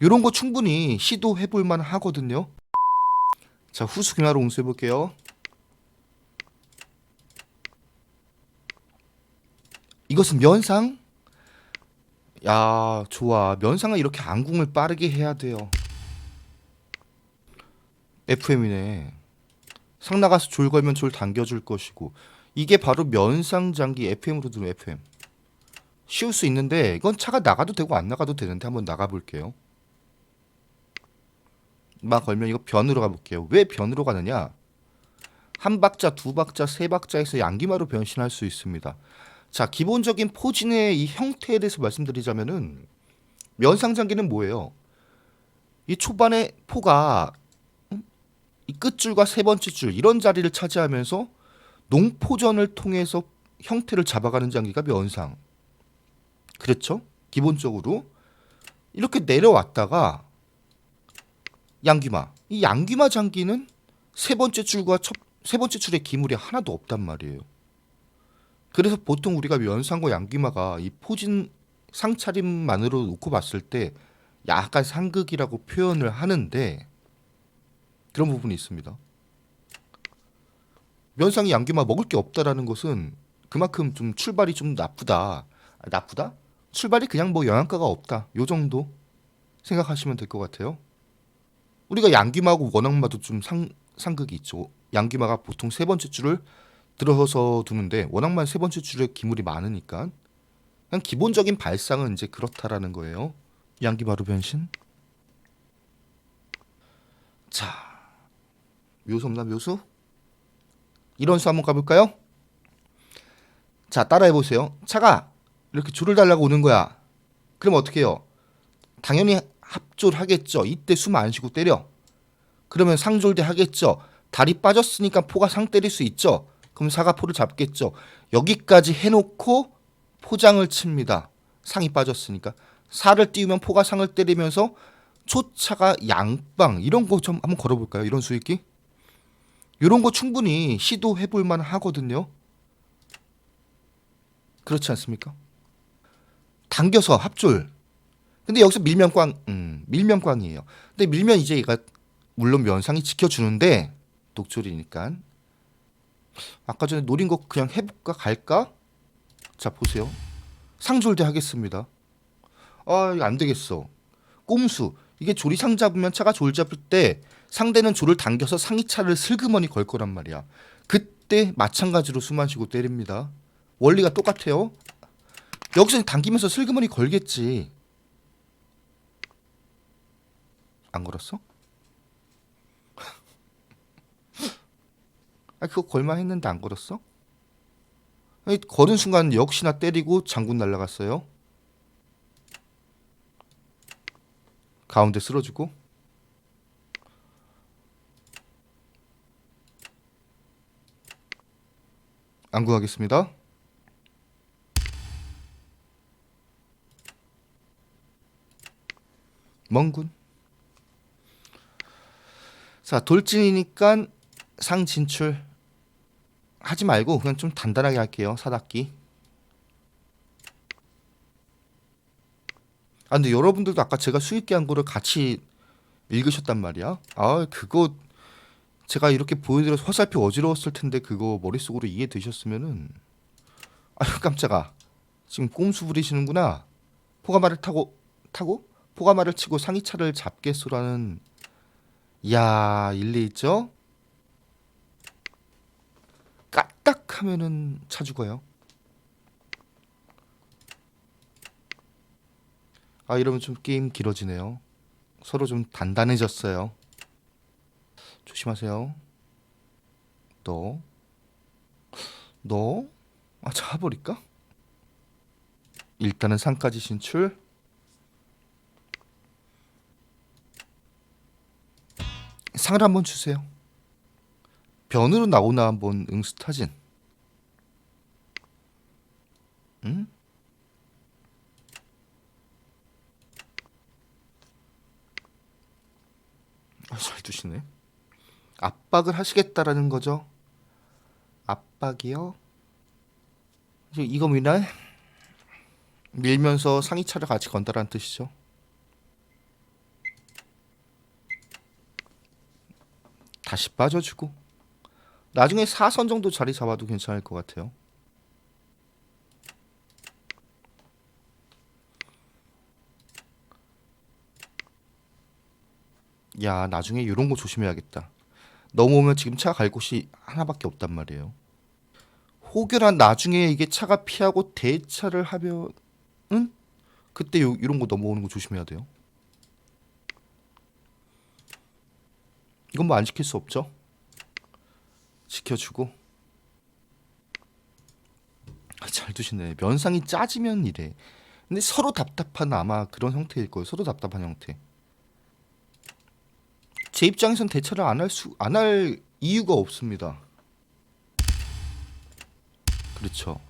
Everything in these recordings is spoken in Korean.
이런 거 충분히 시도해 볼 만 하거든요. 자, 후수 기마로 응수해 볼게요. 이것은 면상? 야, 좋아. 면상은 이렇게 안궁을 빠르게 해야 돼요. FM이네. 상 나가서 졸 걸면 졸 당겨줄 것이고 이게 바로 면상 장기 FM으로 들은 FM. 쉬울 수 있는데 이건 차가 나가도 되고 안 나가도 되는데 한번 나가 볼게요. 막 걸면 이거 변으로 가볼게요. 왜 변으로 가느냐? 한 박자, 두 박자, 세 박자에서 양기마로 변신할 수 있습니다. 자, 기본적인 포진의 이 형태에 대해서 말씀드리자면은 면상장기는 뭐예요? 이 초반에 포가 음? 이 끝줄과 세 번째 줄 이런 자리를 차지하면서 농포전을 통해서 형태를 잡아가는 장기가 면상. 그렇죠? 기본적으로 이렇게 내려왔다가 양귀마. 이 양귀마 장기는 세 번째 줄과 첫, 세 번째 줄에 기물이 하나도 없단 말이에요. 그래서 보통 우리가 면상과 양귀마가 이 포진 상차림만으로 놓고 봤을 때 약간 상극이라고 표현을 하는데 그런 부분이 있습니다. 면상이 양귀마 먹을 게 없다라는 것은 그만큼 좀 출발이 좀 나쁘다. 아, 나쁘다? 출발이 그냥 뭐 영양가가 없다. 요 정도 생각하시면 될 것 같아요. 우리가 양귀마하고 원악마도 좀 상, 상극이 있죠. 양귀마가 보통 세 번째 줄을 들어서 두는데 원악만 세 번째 줄에 기물이 많으니까 그냥 기본적인 발상은 이제 그렇다라는 거예요. 양귀마로 변신. 자, 묘수 없나 묘수? 이런 수 한번 가볼까요? 자, 따라해 보세요. 차가 이렇게 줄을 달라고 오는 거야. 그럼 어떻게 해요? 당연히 합졸하겠죠. 이때 숨 안 쉬고 때려. 그러면 상졸대 하겠죠. 다리 빠졌으니까 포가 상 때릴 수 있죠. 그럼 사가 포를 잡겠죠. 여기까지 해놓고 포장을 칩니다. 상이 빠졌으니까 사를 띄우면 포가 상을 때리면서 초차가 양방 이런 거 좀 한번 걸어볼까요? 이런 수익기 이런 거 충분히 시도해 볼 만 하거든요. 그렇지 않습니까? 당겨서 합졸. 근데 여기서 밀면 꽝, 음, 밀면 꽝이에요. 근데 밀면 이제 얘가 물론 면상이 지켜주는데 독졸이니까 아까 전에 노린 거 그냥 해볼까 갈까? 자 보세요. 상졸대 하겠습니다. 아 이거 안 되겠어. 꼼수 이게 조리 상 잡으면 차가 졸 잡을 때 상대는 조를 당겨서 상이차를 슬그머니 걸 거란 말이야. 그때 마찬가지로 숨안 쉬고 때립니다. 원리가 똑같아요. 여기서 당기면서 슬그머니 걸겠지. 안 걸었어? 아 그거 걸만 했는데 안 걸었어? 아니, 걸은 순간 역시나 때리고 장군 날라갔어요. 가운데 쓸어주고 안구하겠습니다. 멍군. 자 돌진이니까 상 진출 하지 말고 그냥 좀 단단하게 할게요 사닥기. 아 근데 여러분들도 아까 제가 수익기 한 거를 같이 읽으셨단 말이야. 아 그거 제가 이렇게 보여드려서 화살표 어지러웠을 텐데 그거 머릿속으로 이해되셨으면은 아유 깜짝아 지금 꼼수 부리시는구나 포가마를 타고 타고 포가마를 치고 상이차를 잡겠소라는 야 일리 있죠 까딱하면은 차 죽어요 아 이러면 좀 게임 길어지네요 서로 좀 단단해졌어요 조심하세요. 너, 너, 아 잡아버릴까? 일단은 상까지 진출. 상을 한번 주세요. 변으로 나오나 한번 응스타진. 응? 아, 잘 두시네. 압박을 하시겠다라는 거죠. 압박이요? 이거 미날 밀면서 상이차를 같이 건다라는 뜻이죠. 다시 빠져주고 나중에 4선 정도 자리 잡아도 괜찮을 것 같아요. 야 나중에 이런 거 조심해야겠다. 넘어오면 지금 차가 갈 곳이 하나밖에 없단 말이에요. 혹여나 나중에 이게 차가 피하고 대차를 하면은 그때 요, 이런 거 넘어오는 거 조심해야 돼요. 이건 뭐 안 지킬 수 없죠. 지켜주고 아, 잘 두시네. 면상이 짜지면 이래. 근데 서로 답답한 아마 그런 형태일 거예요. 서로 답답한 형태. 제 입장에선 대처를 안 할 수 안 할 이유가 없습니다. 그렇죠.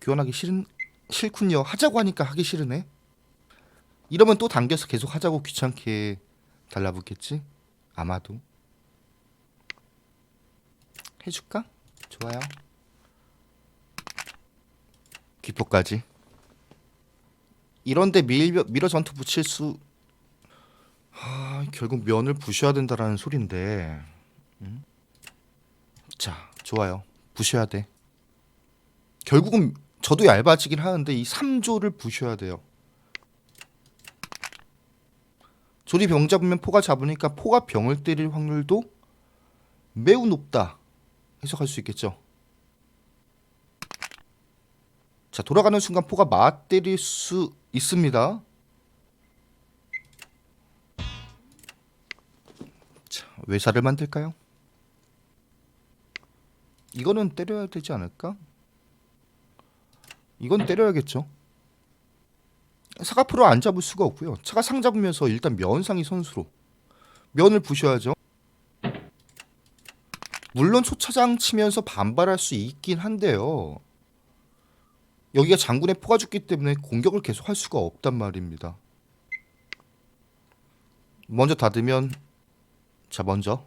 교환하기 싫은 싫군요. 하자고 하니까 하기 싫으네. 이러면 또 당겨서 계속 하자고 귀찮게 달라붙겠지? 아마도. 해줄까? 좋아요. 귀포까지. 이런데 밀, 밀어 전투 붙일 수 아, 결국 면을 부셔야 된다라는 소린데 음? 자 좋아요 부셔야 돼 결국은 저도 얇아지긴 하는데 이 3조를 부셔야 돼요 조리 병 잡으면 포가 잡으니까 포가 병을 때릴 확률도 매우 높다 해석할 수 있겠죠 자 돌아가는 순간 포가 맞 때릴 수 있습니다. 자 외사를 만들까요? 이거는 때려야 되지 않을까? 이건 때려야겠죠. 사과프로 안 잡을 수가 없고요. 차가 상 잡으면서 일단 면상이 선수로 면을 부셔야죠. 물론 초차장 치면서 반발할 수 있긴 한데요. 여기가 장군의 포가 죽기 때문에 공격을 계속 할 수가 없단 말입니다. 먼저 닫으면 자 먼저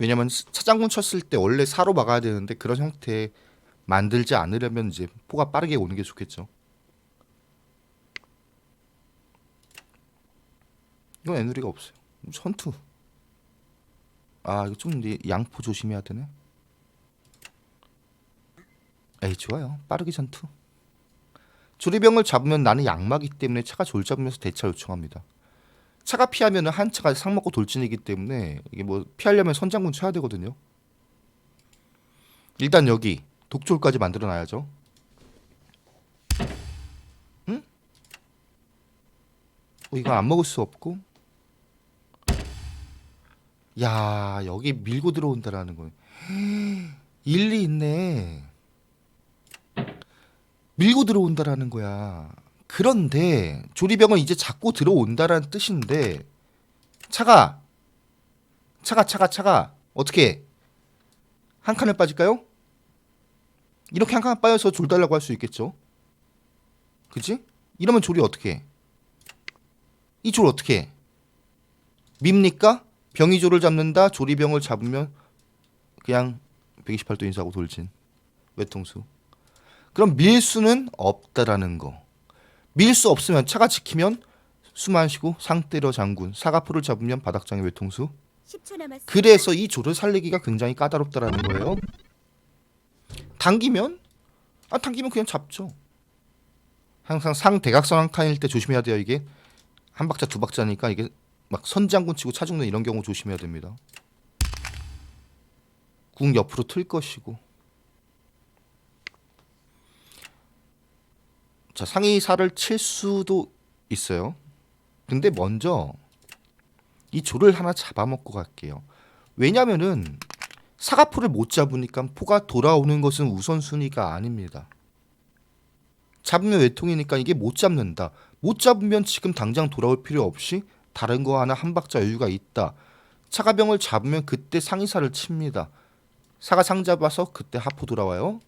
왜냐면 차장군 쳤을 때 원래 사로 막아야 되는데 그런 형태 만들지 않으려면 이제 포가 빠르게 오는 게 좋겠죠. 이건 애누리가 없어요. 선투. 아 이거 좀 양포 조심해야 되네. 에이 좋아요 빠르게 전투 조리병을 잡으면 나는 양마기 때문에 차가 졸 잡으면서 대차 요청합니다 차가 피하면 한 차가 상 먹고 돌진이기 때문에 이게 뭐 피하려면 선장군 쳐야 되거든요 일단 여기 독졸까지 만들어 놔야죠 응? 어, 이거 안 먹을 수 없고 야 여기 밀고 들어온다라는 거 일리 있네 밀고 들어온다라는 거야. 그런데 조리병은 이제 잡고 들어온다라는 뜻인데 차가 차가 차가 차가 어떻게 한 칸을 빠질까요? 이렇게 한 칸 빠져서 졸 달라고 할 수 있겠죠. 그지? 이러면 조리 어떻게 해? 이졸 어떻게 해? 밉니까? 병이 조를 잡는다. 조리병을 잡으면 그냥 128도 인사하고 돌진. 외통수. 그럼 밀 수는 없다라는 거. 밀수 없으면 차가 지키면 수만 쉬고 상때려 장군 사가포를 잡으면 바닥장의 외통수. 10초 남았습니다. 그래서 이 조를 살리기가 굉장히 까다롭다라는 거예요. 당기면 아 당기면 그냥 잡죠. 항상 상 대각선 한 칸일 때 조심해야 돼요 이게 한 박자 두 박자니까 이게 막 선장군 치고 차 죽는 이런 경우 조심해야 됩니다. 궁 옆으로 틀 것이고 자 살을 칠 수도 있어요. 근데 먼저 이 조를 하나 잡아먹고 갈게요. 왜냐면은 사과포를 못 잡으니까 포가 돌아오는 것은 우선순위가 아닙니다. 잡으면 외통이니까 이게 못 잡는다. 못 잡으면 지금 당장 돌아올 필요 없이 다른 거 하나 한 박자 여유가 있다. 차가병을 잡으면 그때 상의사를 칩니다. 사가 상 잡아서 그때 하포 돌아와요.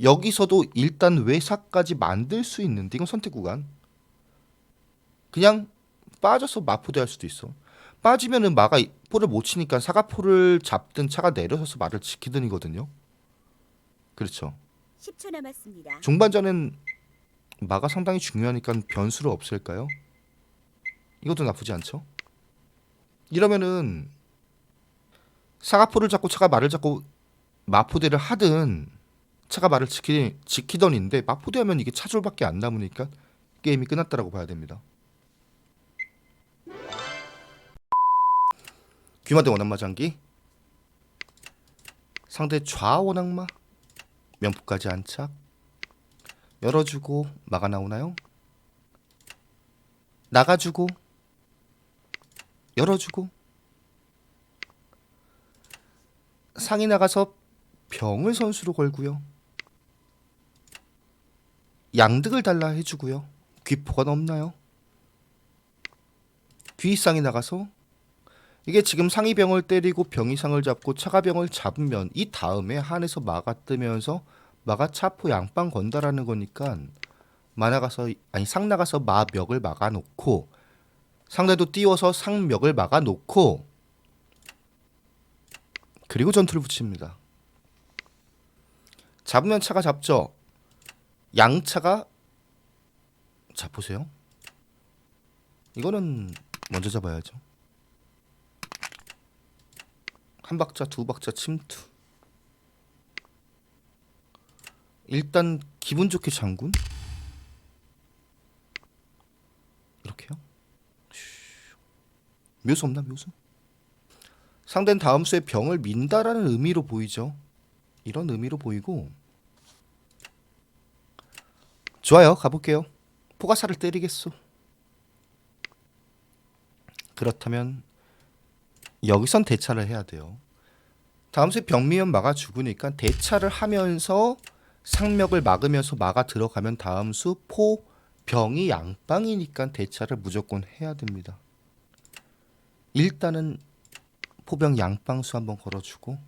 여기서도 일단 외사까지 만들 수 있는데 이건 선택 구간. 그냥 빠져서 마포대 할 수도 있어. 빠지면은 마가 이- 포를 못 치니까 사과포를 잡든 차가 내려서서 말을 지키든이거든요. 그렇죠. 10초 남았습니다. 중반전엔 마가 상당히 중요하니까 변수를 없앨까요? 이것도 나쁘지 않죠. 이러면은 사가포를 잡고 차가 말을 잡고 마포대를 하든 차가 말을 지키, 지키던 인데 마포대 하면 이게 차졸밖에 안 남으니까 게임이 끝났다라고 봐야 됩니다. 귀마대 원한마장기 상대 좌 원악마 명포까지 안착 열어주고 막아 나오나요? 나가주고 열어주고 상이 나가서 병을 선수로 걸고요. 양득을 달라 해주고요. 귀포가 넘나요? 귀상이 나가서 이게 지금 상이 병을 때리고 병이 상을 잡고 차가 병을 잡으면 이 다음에 한에서 마가 뜨면서 마가 차포 양빵 건다라는 거니까 마 나가서 아니 상 나가서 마 멱을 막아 놓고 상대도 띄워서 상멱을 막아 놓고 그리고 전투를 붙입니다. 잡으면 차가 잡죠. 양차가 자 보세요. 이거는 먼저 잡아야죠. 한 박자 두 박자 침투. 일단 기분 좋게 장군. 이렇게요. 슈. 묘수 없나 묘수? 상대는 다음 수에 병을 민다라는 의미로 보이죠. 이런 의미로 보이고 좋아요 가볼게요. 포가사를 때리겠소. 그렇다면 여기선 대차를 해야 돼요. 다음 수에 병미면 막아 죽으니까 대차를 하면서 상맥을 막으면서 막아 들어가면 다음 수 포 병이 양빵이니까 대차를 무조건 해야 됩니다. 일단은 포병 양빵수 한번 걸어주고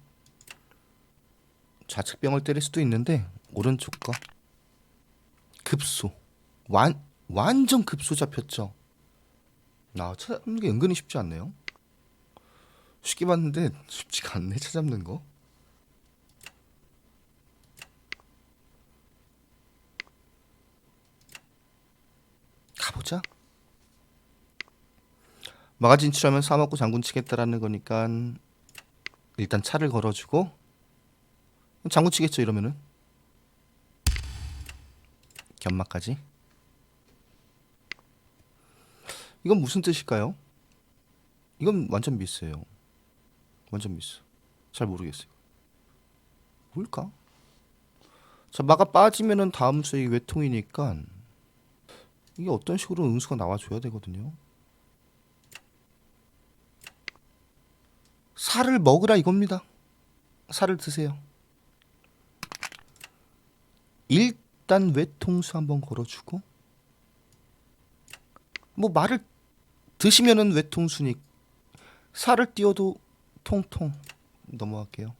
좌측 병을 때릴 수도 있는데 오른쪽과 급소 완 완전 급소 잡혔죠. 나 찾는 게 은근히 쉽지 않네요. 쉽게 봤는데 쉽지가 않네 찾잡는 거. 가보자. 마가 진출하면 사먹고 장군 치겠다라는 거니까 일단 차를 걸어주고 장군 치겠죠 이러면은 견마까지 이건 무슨 뜻일까요? 이건 완전 미스예요. 완전 미스. 잘 모르겠어요. 뭘까? 자 마가 빠지면은 다음 수익 외통이니까 이게 어떤 식으로 응수가 나와줘야 되거든요. 살을 먹으라 이겁니다. 살을 드세요. 일단 외통수 한번 걸어주고 뭐 말을 드시면은 외통수니 살을 띄워도 통통 넘어갈게요.